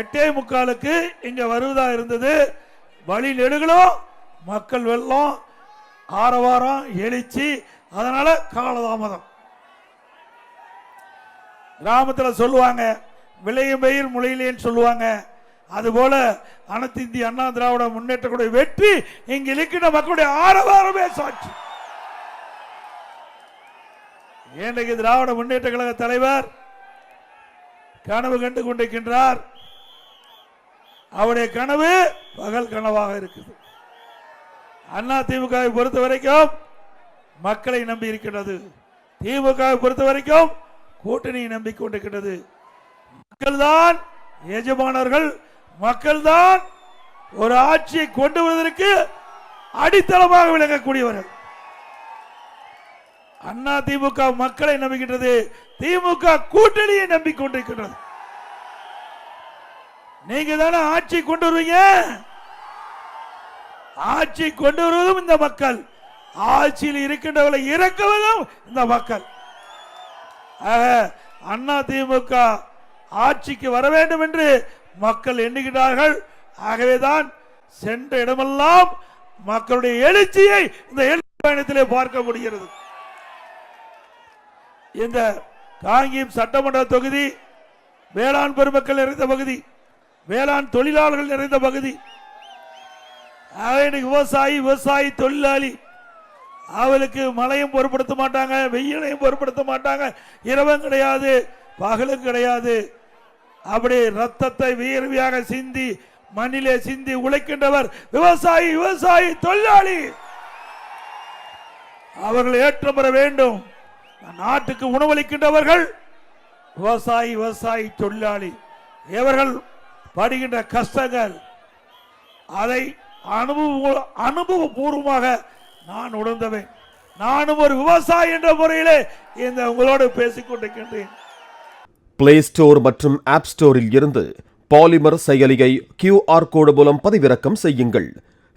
எட்டே முக்காலுக்கு இங்க வருவதா இருந்தது. வழி நெடுகளும் மக்கள் வெள்ளம் ஆரவாரம் எழுச்சி. அதனால காலதாமதம். கிராமத்தில் சொல்லுவாங்க விளையும் பயிர் முளையிலேன்னு சொல்லுவாங்க. அதுபோல அனைத்து இந்திய அண்ணா திராவிட முன்னேற்றக்கூடிய வெற்றி இங்கு இருக்கின்ற மக்களுடைய ஆரவாரமே சாட்சி. இன்றைக்கு திராவிட முன்னேற்ற கழக தலைவர் கனவு கண்டு கொண்டிருக்கின்றார். அவருடைய கனவு பகல் கனவாக இருக்குது. அண்ணா திமுகவை பொறுத்த வரைக்கும் மக்களை நம்பி இருக்கின்றது. திமுகவை பொறுத்த வரைக்கும் கூட்டணியை நம்பிக் மக்கள் மக்கள்தான் எஜமானர்கள் மக்கள் தான் ஒரு ஆட்சியை கொண்டு வருவதற்கு அடித்தளமாக விளங்கக்கூடியவர்கள். அண்ணா திமுக மக்களை நம்புகின்றது திமுக கூட்டணியை நம்பிக்கொண்டிருக்கின்றது நீங்க தானே ஆட்சி கொண்டு வருவீங்க? ஆட்சி கொண்டு வருவதும் இந்த மக்கள். ஆட்சியில் இருக்கின்றவர்களை இறக்குவதும் இந்த மக்கள். ஆக அண்ணா திமுக ஆட்சிக்கு வர வேண்டும் என்று மக்கள் எண்ணுகிறார்கள் ஆகவேதான் சென்ற இடமெல்லாம் மக்களுடைய எழுச்சியை இந்த எழுச்சி பயணத்திலே பார்க்க முடிகிறது. இந்த காங்கியம் சட்டமன்ற தொகுதி வேளாண் பெருமக்கள் நிறைந்த பகுதி வேளாண் தொழிலாளர்கள் நிறைந்த பகுதி. விவசாயி விவசாயி தொழிலாளி. அவளுக்கு மழையும் பொருட்படுத்த மாட்டாங்க வெயிலையும் பொருட்படுத்த மாட்டாங்க. இரவும் கிடையாது பகலும் கிடையாது. அப்படி ரத்தத்தை வியர்வியாக சிந்தி மண்ணிலே சிந்தி உழைக்கின்றவர் விவசாயி விவசாயி தொழிலாளி. அவர்கள் ஏற்றம் பெற வேண்டும். நாட்டுக்கு உணவளிக்கின்றவர்கள் விவசாயி விவசாயி தொழிலாளி. இவர்கள் படுகின்ற கஷ்டங்கள். அதை அனுபவ அனுபவபூர்வமாக நான் உணர்ந்தவேன். நானும் ஒரு விவசாயி என்ற முறையிலே இந்த உங்களோடு பேசிக் கொண்டிருக்கின்றேன். பிளே ஸ்டோர் மற்றும் ஆப் ஸ்டோரில் இருந்து பாலிமர் செயலியை கியூஆர் கோடு மூலம் பதிவிறக்கம் செய்யுங்கள்.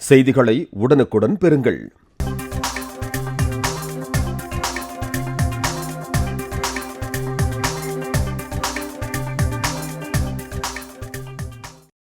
செய்திகளை உடனுக்குடன் பெறுங்கள்.